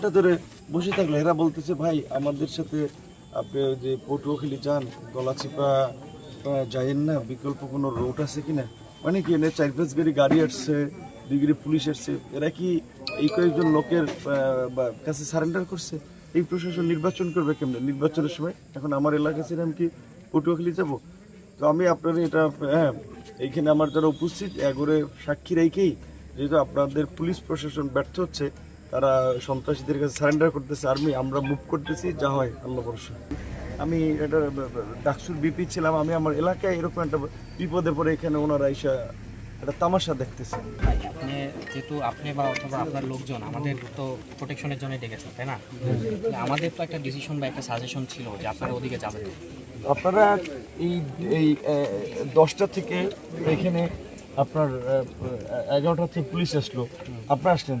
এটা ধরে বসে থাকলে। এরা বলতেছে, ভাই, আমাদের সাথে আপনি যে পটুয়াখালী যান, গলাচিপা যাইয়েন না, বিকল্প কোনো রোড আছে কিনা? মানে কি, এনে চার পাঁচ গাড়ি গাড়ি আসছে, দুই পুলিশ আসছে। এরা কি এই কয়েকজন লোকের কাছে সারেন্ডার করছে? এই প্রশাসন নির্বাচন করবে কেমন? নির্বাচনের সময়? এখন আমার এলাকা ছিল আমি কি পটুয়াখালী যাব? তো আমি আপনার এটা হ্যাঁ এইখানে আমার যারা উপস্থিত এগোরে সাক্ষী রেখেই যেহেতু আপনাদের পুলিশ প্রশাসন ব্যর্থ হচ্ছে তারা সন্ত্রাসীদের কাছে সারেন্ডার করতেছে আর্মি আমরা মুভ করতেছি যা হয় আল্লাহ ভরসা। আমি এটা ডাকসুর বিপি ছিলাম আমি আমার এলাকায় এরকম একটা বিপদে পড়ে এখানে ওনারা এসে একটা তামাশা দেখতেছে। ভাই, আপনি যেহেতু আপনি বা অথবা আপনার লোকজন আমাদের তো প্রোটেকশনের জন্য ডেকেছেন তাই না? আমাদের তো একটা ডিসিশন বা একটা সাজেশন ছিল যে আপনারা ওদিকে যাবেন। আপনারা এই এই দশটা থেকে এখানে আপনার এগারোটা থেকে পুলিশ আসলো। আপনারা আসলেন?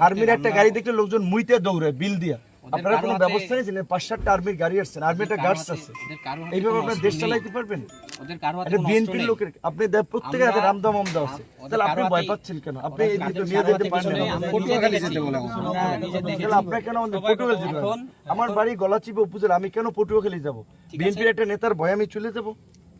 আর্মির একটা গাড়ি দেখলে লোকজন মুইতে দৌড়ে বিল দিয়া। আপনারা কোনো ব্যবস্থা নিয়েছেন? পাঁচ সাতটা আর্মির গাড়ি আসছেন আর্মি একটা গার্ডস আছে। এইভাবে আপনার দেশ চালাইতে পারবেন? বিএনপির লোকের আপনি প্রত্যেকের হাতে আমরা- রামদাম আমদা আছে। তাহলে আপনি ভয় পাচ্ছেন কেন? আপনি এই দিকে নিয়ে যেতে পারেন। তাহলে আপনার কেন আমাদের পটুয়াখালী যেতে আমার বাড়ি গলাচিপা উপজেলা আমি কেন পটুয়াখালী যাব? বিএনপির একটা নেতার ভয় আমি চলে যাব?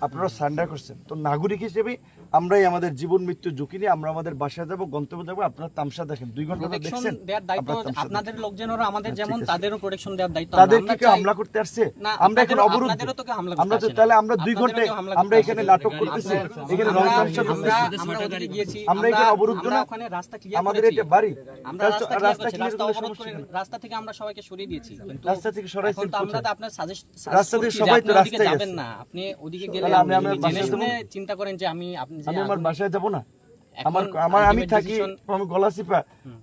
আপনারা সান্ডার করছেন। তো নাগরিক হিসেবে আমরাই আমাদের জীবন মৃত্যু ঝুঁকি নিয়ে আমরা আমাদের বাসায় যাব গন্তব্য যাব আপনারা তামসা দেখেন। দুই ঘণ্টা দেখছেন আপনারা আপনাদের লোকজনেরও আমাদের যেমন তাদেরও প্রোটেকশন দেওয়ার দায়িত্ব তাদের কি হামলা করতে আসছে? আমরা এখন হামলা আমরা তো তাহলে আমরা দুই ঘন্টায় আমরা এখানে নাটক করতেছি। এখানে রং তামসা করতেছি। আমরা এখানে অবরুদ্ধ আমরা না ওখানে রাস্তা ক্লিয়ার আমাদের এটা বাড়ি। আমরা রাস্তা- অবরোধ করে রাস্তা থেকে আমরা সবাইকে সরিয়ে দিয়েছি। কিন্তু রাস্তা থেকে সরাইছেন এখন তো আপনার সাজেস্ট রাস্তা থেকে সবাই তো রাস্তায় যাবেন না। আপনি ওদিকে গেলে আমি আপনি আমার বাসায় শুনে? চিন্তা করেন যে আমি আপনি আমি আমার বাসায় যাব না। আমার আমার আমি থাকি আমি গলাসিপা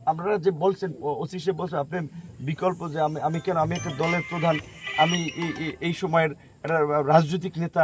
আপনারা যে বলছেন ওসি সে বলছেন আপনি বিকল্প যে আমি আমি কেন আমি একটা দলের প্রধান আমি এই- সময়ের একটা রাজনৈতিক নেতা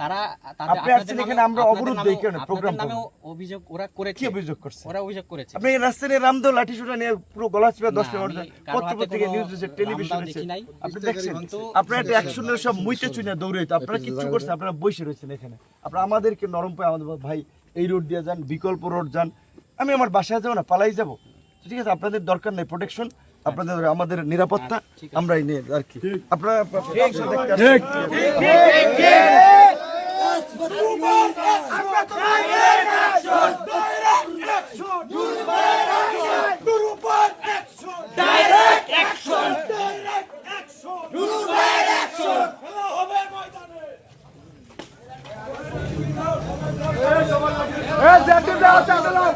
তারা তাদের- আপনি আসছেন এখানে, আমরা অবরোধ দেই কেন? program নামেও অভিযোগ ওরা করেছে। কি অভিযোগ করছে? ওরা অভিযোগ করেছে। আপনি এই রাস্তায় লাঠি শুটা নিয়ে পুরো গলা চিপে দশ না, মিনিট আমি কারও পত্র হাতে পত্রিকা কোনো নিউজ দিচ্ছে টেলিভিশন নাই। আপনি দেখছেন আপনারা অ্যাকশনের সব মুইতে দৌড়াইতে আপনারা কিচ্ছু করছেন আপনারা বসে রয়েছেন এখানে। আপনারা আমাদেরকে নরম পায় আমাদের ভাই এই রোড দিয়ে যান বিকল্প রোড যান। আমি আমার বাসায় যাব না পালাই যাব। ঠিক আছে আপনাদের দরকার নেই প্রোটেকশন আপনাদের আমাদের নিরাপত্তা আমরা এই নিয়ে আর কি। আপনারা Evet, zerdim de atarlar.